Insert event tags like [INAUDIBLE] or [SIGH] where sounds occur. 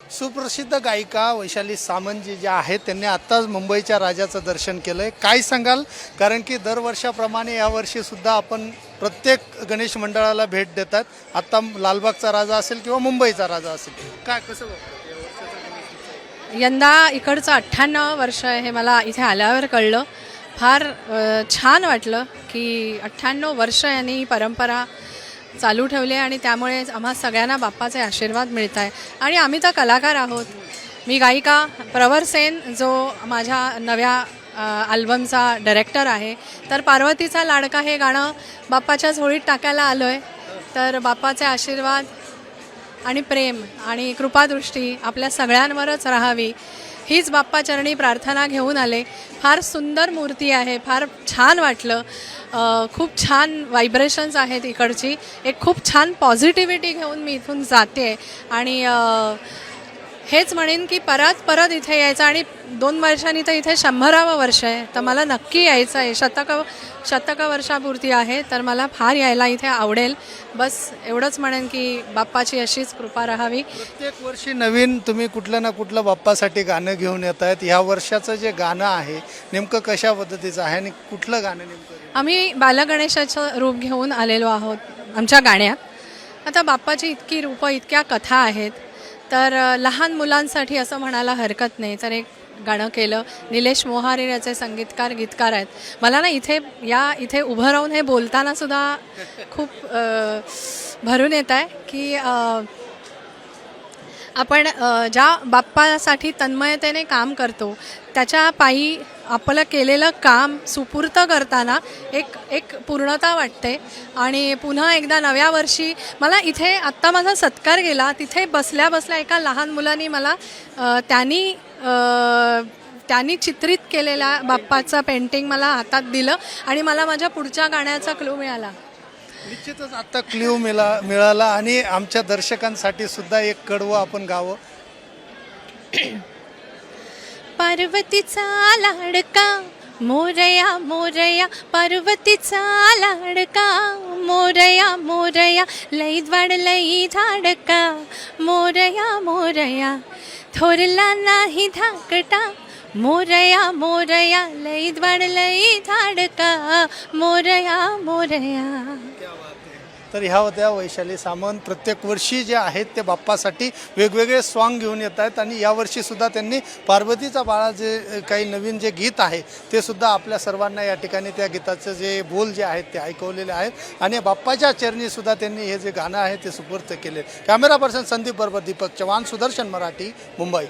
सुप्रसिद्ध गायिका वैशाली सामंत जी ज्या आहेत त्यांनी आत्ताच मुंबईच्या राजाचं दर्शन केलं आहे काय सांगाल? कारण की दरवर्षाप्रमाणे यावर्षी सुद्धा आपण प्रत्येक गणेश मंडळाला भेट देतात. आत्ता लालबागचा राजा असेल किंवा मुंबईचा राजा असेल. काय कसं? यंदा इकडचं अठ्ठ्याण्णव वर्ष आहे हे मला इथे आल्यावर कळलं. फार छान वाटलं की अठ्ठ्याण्णव वर्ष यांनी ही परंपरा चालू ठेवले आणि त्यामुळे आम्हा सगळ्यांना बाप्पाचे आशीर्वाद मिळत आहे आणि आम्ही तर कलाकार आहोत. मी गायिका प्रवर सेन जो माझ्या नव्या अल्बमचा डायरेक्टर आहे. तर पार्वतीचा लाडका हे गाणं बाप्पाच्याच होळीत टाकायला आलो आहे तर बाप्पाचे आशीर्वाद आणि प्रेम आणि कृपादृष्टी आपल्या सगळ्यांवरच राहावी. हीच बाप्पाचरणी प्रार्थना घेऊन आले. फार सुंदर मूर्ती आहे फार छान वाटलं. खूप छान व्हायब्रेशन्स आहेत इकडची. एक खूप छान पॉझिटिव्हिटी घेऊन मी इथून जाते. आणि हेच म्हणेन की परत परत इथे यायचं आणि दोन वर्षांनी तर इथे शंभरावं वर्ष आहे. तर मला नक्की यायचं आहे. शतक शतक वर्षापुरती आहे तर मला फार यायला इथे आवडेल. बस एवढंच म्हणेन की बाप्पाची अशीच कृपा राहावी. प्रत्येक वर्षी नवीन तुम्ही कुठलं ना कुठलं बाप्पासाठी गाणं घेऊन येत आहेत. ह्या वर्षाचं जे गाणं आहे नेमकं कशा पद्धतीचं आहे आणि कुठलं गाणं नेमकं आम्ही बालगणेशाचं रूप घेऊन आलेलो आहोत आमच्या गाण्यात. आता बाप्पाची इतकी रूपं इतक्या कथा आहेत. तर लहान मुलांसाठी असं म्हणायला हरकत नाही. तर एक गाणं केलं निलेश मोहारे याचे संगीतकार गीतकार आहेत. मला ना इथे या इथे उभं राहून हे बोलताना सुद्धा खूप भरून येत आहे की आपण ज्या बाप्पासाठी तन्मयतेने काम करतो त्याच्या पायी आपलं केलेलं काम सुपूर्त करताना एक एक पूर्णता वाटते. आणि पुन्हा एकदा नव्या वर्षी मला इथे आत्ता माझा सत्कार गेला तिथे बसल्या बसल्या एका लहान मुलांनी मला त्यांनी त्यांनी चित्रित केलेल्या बाप्पाचं पेंटिंग मला हातात दिलं आणि मला माझ्या पुढच्या गाण्याचा क्लू मिळाला. निश्चितच आत्ता क्ल्यू मिळा मिळाला आणि आमच्या दर्शकांसाठी सुद्धा एक कडवं आपण गावं. [CLEARS THROAT] पार्वतीचा लाडका मोरया मोरया. पार्वतीचा लाडका मोरया मोरया. लई द्वाड लई धाडका. मोरया मोरया. थोरला नाही धाकटा. मोरया मोरया लई वाढ लई धाडका मोरया मोरया. तर ह्या होत्या वैशाली सामंत. प्रत्येक वर्षी जे आहेत ते बाप्पासाठी वेगवेगळे सॉन्ग घेऊन येत आहेत आणि यावर्षी सुद्धा त्यांनी पार्वतीचा बाळा जे काही नवीन जे गीत आहे ते सुद्धा आपल्या सर्वांना या ठिकाणी त्या गीताचं जे बोल जे आहेत ते ऐकवलेले आहेत. आणि बाप्पाच्या चरणी सुद्धा त्यांनी हे जे गाणं आहे ते सुपूर्त केले. कॅमेरा पर्सन संदीप बरोबर दीपक चव्हाण सुदर्शन मराठी मुंबई.